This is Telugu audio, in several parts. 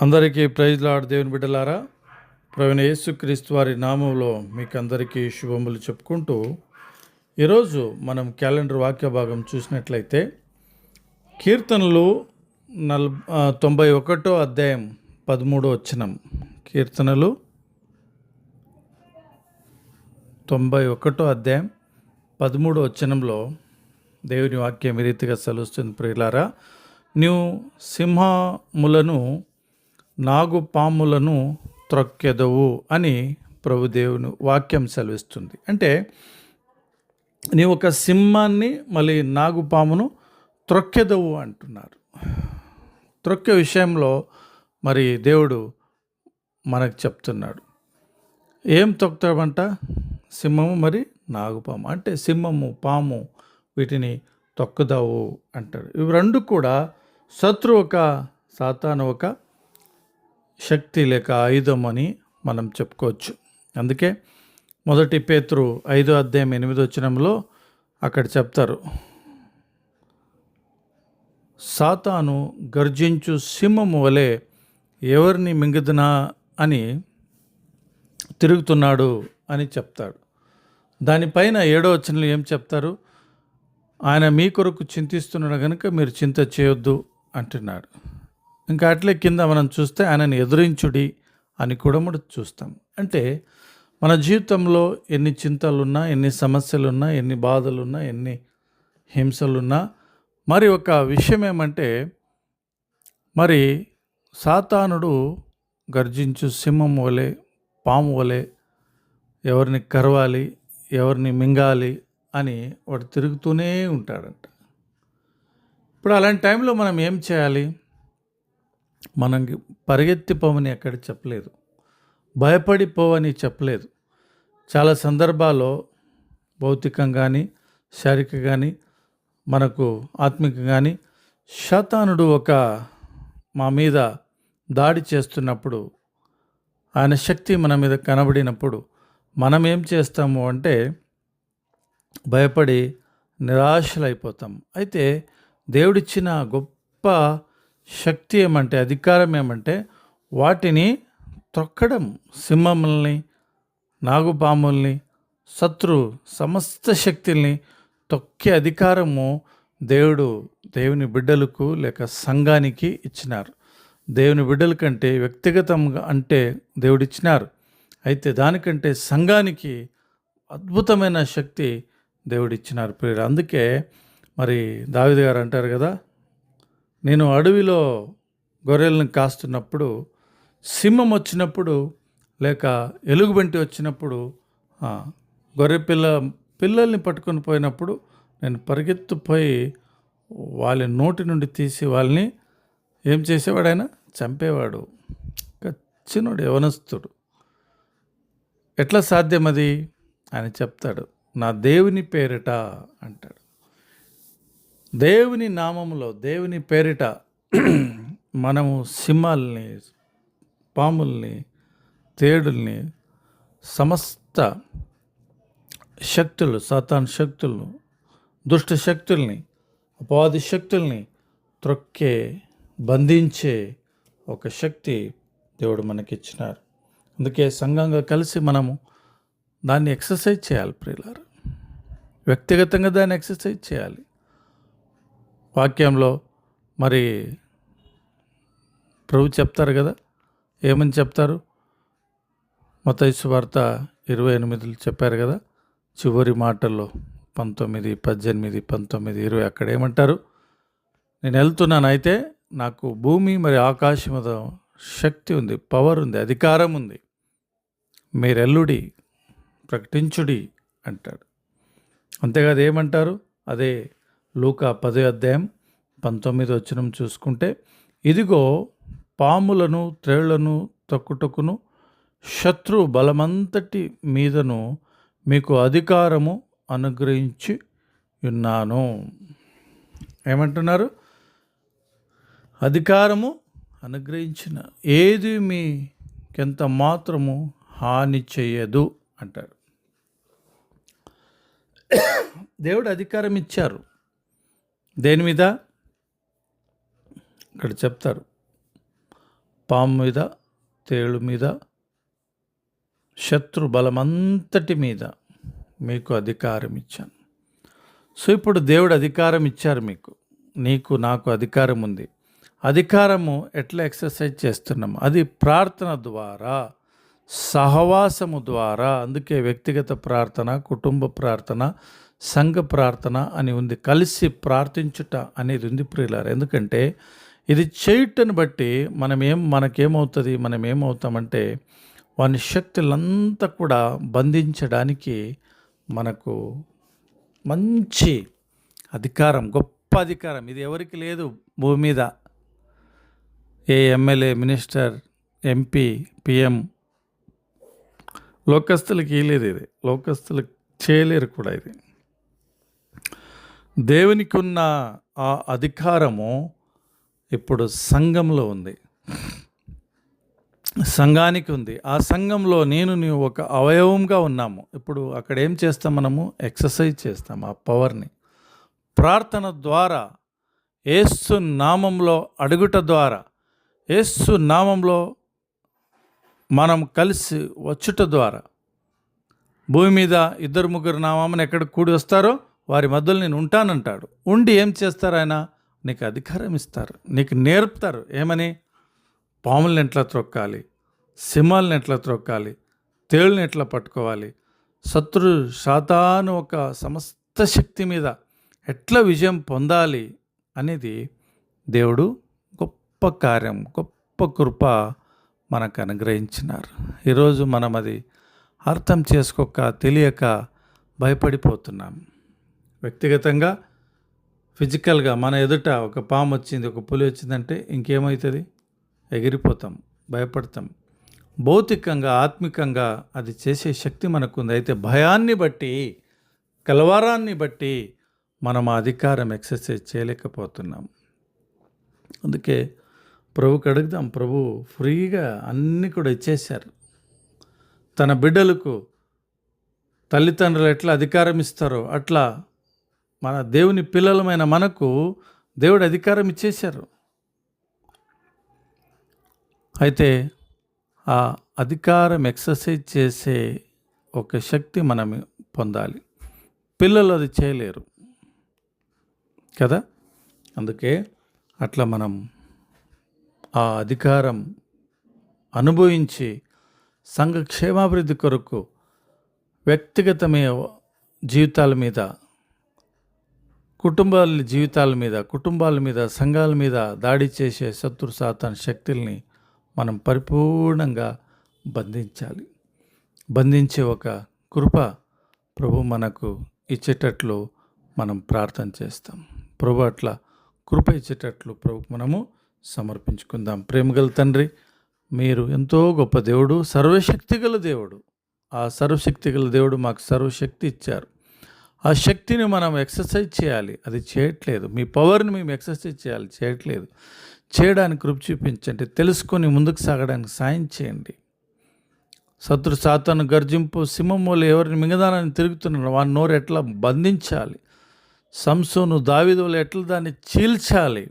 అందరికీ ప్రైజ్ లాడ్ దేవుని బిడ్డలారా ప్రవీణ యేసుక్రీస్తు వారి నామంలో మీకు అందరికీ శుభములు చెప్పుకుంటూ ఈరోజు మనం క్యాలెండర్ వాక్య భాగం చూసినట్లయితే కీర్తనలు నల్ తొంభై ఒకటో అధ్యాయం పదమూడో వచ్చినం కీర్తనలు తొంభై ఒకటో అధ్యాయం పదమూడో వచనంలో దేవుని వాక్యం ఈ రీతిగా సెలవుస్తుంది ప్రియులారా. నీవు సింహములను నాగు పాములను త్రొక్కెదవు అని ప్రభుదేవుని వాక్యం సెలవిస్తుంది. అంటే నీ ఒక సింహాన్ని మళ్ళీ నాగుపామును త్రొక్కెదవు అంటున్నారు. త్రొక్కె విషయంలో మరి దేవుడు మనకు చెప్తున్నాడు. ఏం తొక్కుతామంట సింహము మరి నాగుపాము అంటే సింహము పాము వీటిని తొక్కుదావు అంటాడు. ఇవి రెండు కూడా శత్రు ఒక సాతాను ఒక శక్తి లేక ఆయుధం అని మనం చెప్పుకోవచ్చు. అందుకే మొదటి పేతురు ఐదో అధ్యాయం ఎనిమిదో వచ్చినంలో అక్కడ చెప్తారు సాతాను గర్జించు సింహము వలె ఎవరిని మింగుదునా అని తిరుగుతున్నాడు అని చెప్తాడు. దానిపైన ఏడో వచనంలో ఏం చెప్తారు ఆయన మీ కొరకు చింతిస్తున్నాడు కనుక మీరు చింత చేయొద్దు అంటున్నాడు. ఇంకా అట్లే కింద మనం చూస్తే ఆయనను ఎదురించుడి అని కూడా మనం చూస్తాం. అంటే మన జీవితంలో ఎన్ని చింతలున్నా ఎన్ని సమస్యలున్నా ఎన్ని బాధలున్నా ఎన్ని హింసలున్నా మరి ఒక విషయం ఏమంటే మరి సాతానుడు గర్జించు సింహం వలె పాము వలె ఎవరిని కరవాలి ఎవరిని మింగాలి అని వాడు తిరుగుతూనే ఉంటాడంట. ఇప్పుడు అలాంటి టైంలో మనం ఏం చేయాలి? మనం పరిగెత్తిపోవని ఎక్కడ చెప్పలేదు. భయపడిపోవని చెప్పలేదు. చాలా సందర్భాల్లో భౌతికం కానీ శారీరక కానీ మనకు ఆత్మిక కానీ శతానుడు ఒక మా మీద దాడి చేస్తున్నప్పుడు ఆయన శక్తి మన మీద కనబడినప్పుడు మనం ఏం చేస్తాము అంటే భయపడి నిరాశలైపోతాం. అయితే దేవుడిచ్చిన గొప్ప శక్తి ఏమంటే అధికారం ఏమంటే వాటిని తొక్కడం. సింహముల్ని నాగుపాముల్ని శత్రు సమస్త శక్తుల్ని తొక్కే అధికారము దేవుడు దేవుని బిడ్డలకు లేక సంఘానికి ఇచ్చినారు. దేవుని బిడ్డల కంటే వ్యక్తిగతంగా అంటే దేవుడిచ్చినారు అయితే దానికంటే సంఘానికి అద్భుతమైన శక్తి దేవుడిచ్చినారు ఇచ్చినారు. అందుకే మరి దావిది గారు అంటారు కదా నేను అడవిలో గొర్రెలను కాస్తున్నప్పుడు సింహం వచ్చినప్పుడు లేక ఎలుగుబంటి వచ్చినప్పుడు గొర్రె పిల్ల పిల్లల్ని పట్టుకొని పోయినప్పుడు నేను పరిగెత్తుపోయి వాళ్ళ నోటి నుండి తీసి వాళ్ళని ఏం చేసేవాడు ఆయన చంపేవాడు. కచ్చినోడు యవనస్తుడు. ఎట్లా సాధ్యం అది? అని చెప్తాడు. నా దేవుని పేరిట అంటాడు. దేవుని నామంలో దేవుని పేరిట మనము సింహాల్ని పాముల్ని తేడుల్ని సమస్త శక్తులు సాతాన్ శక్తులను దుష్ట శక్తుల్ని అపాది శక్తుల్ని త్రొక్కే బంధించే ఒక శక్తి దేవుడు మనకిచ్చినారు. అందుకే సంఘంగా కలిసి మనము దాన్ని ఎక్సర్సైజ్ చేయాలి ప్రియులారు. వ్యక్తిగతంగా దాన్ని ఎక్సర్సైజ్ చేయాలి. వాక్యంలో మరి ప్రభు చెప్తారు కదా ఏమని చెప్తారు? మతైసు వార్త ఇరవై ఎనిమిదిలో చెప్పారు కదా చివరి మాటల్లో పంతొమ్మిది పద్దెనిమిది పంతొమ్మిది ఇరవై అక్కడ ఏమంటారు? నేను వెళ్తున్నాను అయితే నాకు భూమి మరి ఆకాశం శక్తి ఉంది పవర్ ఉంది అధికారం ఉంది మీరెల్లుడి ప్రకటించుడి అంటాడు. అంతేకాదు ఏమంటారు? అదే లూకా పదో అధ్యాయం పంతొమ్మిది వచ్చినం చూసుకుంటే ఇదిగో పాములను త్రేళ్ళను తొక్కుటకును శత్రు బలమంతటి మీదను మీకు అధికారము అనుగ్రహించి ఉన్నాను. ఏమంటున్నారు? అధికారము అనుగ్రహించిన ఏది మీకెంత మాత్రము హాని చేయదు అంటాడు దేవుడు అధికారం ఇచ్చారు దేని మీద? ఇక్కడ చెప్తారు. పాము మీద తేలు మీద శత్రు బలమంతటి మీద మీకు అధికారం ఇచ్చాను. సో ఇప్పుడు దేవుడు అధికారం ఇచ్చారు మీకు. నీకు నాకు అధికారం ఉంది. అధికారము ఎట్లా ఎక్సర్సైజ్ చేస్తున్నాం? అది ప్రార్థన ద్వారా సహవాసము ద్వారా. అందుకే వ్యక్తిగత ప్రార్థన కుటుంబ ప్రార్థన సంఘ ప్రార్థన అని ఉంది. కలిసి ప్రార్థించుట అనేది ఉంది ప్రియులారు. ఎందుకంటే ఇది చేయుటను బట్టి మనం ఏం మనకేమవుతుంది మనం ఏమవుతామంటే వాని శక్తులంతా కూడా బంధించడానికి మనకు మంచి అధికారం గొప్ప అధికారం. ఇది ఎవరికి లేదు భూమి మీద. ఏ ఎమ్మెల్యే మినిస్టర్ ఎంపీ పిఎం లోకస్తులకి ఇయలేదు ఇది. లోకస్తులకు చేయలేరు కూడా ఇది. దేవునికి ఉన్న ఆ అధికారము ఇప్పుడు సంఘంలో ఉంది. సంఘానికి ఉంది. ఆ సంఘంలో నేను నీవు ఒక అవయవంగా ఉన్నాము. ఇప్పుడు అక్కడ ఏం చేస్తాం మనము? ఎక్సర్సైజ్ చేస్తాం ఆ పవర్ని. ప్రార్థన ద్వారా ఏసు నామంలో అడుగుట ద్వారా ఏసు నామంలో మనం కలిసి వచ్చుట ద్వారా. భూమి మీద ఇద్దరు ముగ్గురు నామని ఎక్కడ కూడి వస్తారో వారి మధ్యలో నేను ఉంటానంటాడు. ఉండి ఏం చేస్తారు ఆయన? నీకు అధికారం ఇస్తారు నీకు నేర్పుతారు. ఏమని? పాములను ఎట్లా త్రొక్కాలి? సింహాలను ఎట్లా త్రొక్కాలి? తేళ్ళని ఎట్లా పట్టుకోవాలి? శత్రు శాతాను ఒక సమస్త శక్తి మీద ఎట్లా విజయం పొందాలి అనేది దేవుడు గొప్ప కార్యం గొప్ప కృప మనకు అనుగ్రహించినారు. ఈరోజు మనం అది అర్థం చేసుకోక తెలియక భయపడిపోతున్నాం. వ్యక్తిగతంగా ఫిజికల్గా మన ఎదుట ఒక పాము వచ్చింది ఒక పులి వచ్చిందంటే ఇంకేమవుతుంది ఎగిరిపోతాం భయపడతాం. భౌతికంగా ఆత్మికంగా అది చేసే శక్తి మనకుంది. అయితే భయాన్ని బట్టి కలవరాన్ని బట్టి మనం ఆ అధికారం ఎక్సర్సైజ్ చేయలేకపోతున్నాం. అందుకే ప్రభుకి అడుగుదాం ప్రభు ఫ్రీగా అన్నీ కూడా ఇచ్చేశారు. తన బిడ్డలకు తల్లిదండ్రులు ఎట్లా అధికారం ఇస్తారో అట్లా మన దేవుని పిల్లలమైన మనకు దేవుడు అధికారం ఇచ్చేశారు. అయితే ఆ అధికారం ఎక్సర్సైజ్ చేసే ఒక శక్తి మనం పొందాలి. పిల్లలు అది చేయలేరు. కదా? అందుకే అట్లా మనం ఆ అధికారం అనుభవించి సంఘ క్షేమాభివృద్ధి కొరకు వ్యక్తిగతమే జీవితాల మీద కుటుంబాల జీవితాల మీద కుటుంబాల మీద సంఘాల మీద దాడి చేసే శత్రు సాతాన్ శక్తుల్ని మనం పరిపూర్ణంగా బంధించాలి. బంధించే ఒక కృప ప్రభు మనకు ఇచ్చేటట్లు మనం ప్రార్థన చేస్తాం. ప్రభు అట్లా కృప ఇచ్చేటట్లు ప్రభు మనము సమర్పించుకుందాం. ప్రేమగల తండ్రి మీరు ఎంతో గొప్ప దేవుడు సర్వశక్తిగల దేవుడు. ఆ సర్వశక్తిగల దేవుడు మాకు సర్వశక్తి ఇచ్చారు. ఆ శక్తిని మనం ఎక్సర్సైజ్ చేయాలి. అది చేయట్లేదు. మీ పవర్ని మేము ఎక్సర్సైజ్ చేయాలి. చేయట్లేదు. చేయడానికి కృప్ చూపించండి. తెలుసుకొని ముందుకు సాగడానికి సాయం చేయండి. శత్రు సాతాను గర్జింపు సింహములు ఎవరిని మిగదానని తిరుగుతున్నారు వాని నోరు ఎట్లా బంధించాలి? సంసోను దావిదులు ఎట్లా దాన్ని చీల్చాలి?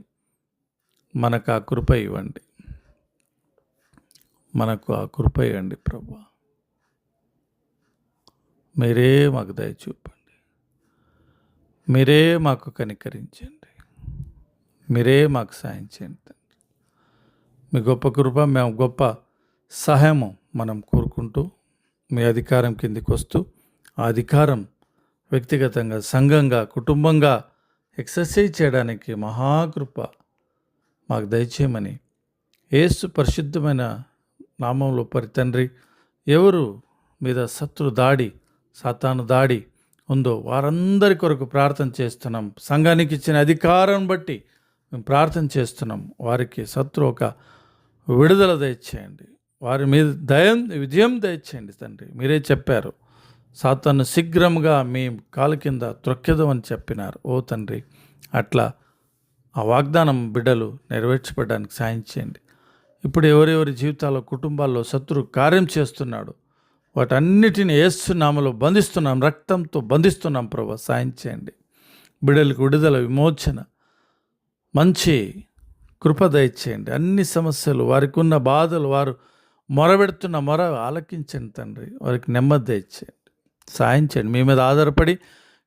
మనకు ఆ కృప ఇవ్వండి. మనకు ఆ కృప ఇవ్వండి ప్రభా. మీరే మాకు దయ చూపండి. మీరే మాకు కనికరించండి మీరే మాకు సాయం చేయండి తండ్రి. మీ గొప్ప కృప మేము గొప్ప సహాయము మనం కోరుకుంటూ మీ అధికారం కిందికి వస్తూ ఆ అధికారం వ్యక్తిగతంగా సంఘంగా కుటుంబంగా ఎక్సర్సైజ్ చేయడానికి మహాకృప మాకు దయచేయమని ఏసు పరిశుద్ధమైన నామంలో పరి తండ్రి ఎవరు మీద శత్రు దాడి సాతాను దాడి ఉందో వారందరి కొరకు ప్రార్థన చేస్తున్నాం. సంఘానికి ఇచ్చిన అధికారం బట్టి మేము ప్రార్థన చేస్తున్నాం. వారికి శత్రు ఒక విడుదల దయచేయండి. వారి మీద దయం విజయం దయచేయండి తండ్రి. మీరే చెప్పారు. సాతాను శీఘ్రంగా మీ కాలు కింద త్రొక్కెదమని చెప్పినారు. ఓ తండ్రి అట్లా ఆ వాగ్దానం బిడ్డలు నెరవేర్చబడడానికి సాయం చేయండి. ఇప్పుడు ఎవరెవరి జీవితాల్లో కుటుంబాల్లో శత్రు కార్యం చేస్తున్నాడు వాటన్నిటిని ఏస్తున్నామలో బంధిస్తున్నాం రక్తంతో బంధిస్తున్నాం ప్రభా. సాయం చేయండి. బిడలకు విడుదల విమోచన మంచి కృప దయచేయండి. అన్ని సమస్యలు వారికి ఉన్న బాధలు వారు మొరబెడుతున్న మొర ఆలకించండి తండ్రి. వారికి నెమ్మది దయచేయండి. సాయం చేయండి. మీ మీద ఆధారపడి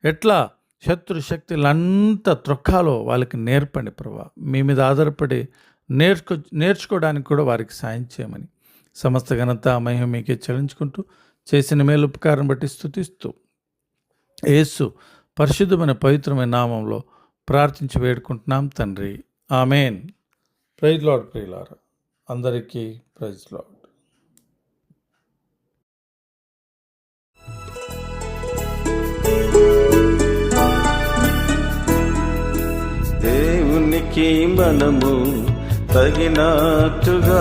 ఎట్లా శత్రు శక్తులంతా త్రొక్కాలో వాళ్ళకి నేర్పండి ప్రభా. మీ మీద ఆధారపడి నేర్చుకో నేర్చుకోవడానికి కూడా వారికి సాయం చేయమని సమస్త ఘనత మహిమ మీకే చెల్లించుకుంటూ చేసిన మేలు ఉపకారం బట్టి స్థుతిస్తూ యేసు పరిశుద్ధమైన పవిత్రమైన నామంలో ప్రార్థించి వేడుకుంటున్నాం తండ్రి. ఆమెన్. ప్రైజ్ లాడ్ ప్రియులార అందరికీ ప్రైజ్ లాడ్ దేవునికి మనము తగినట్టుగా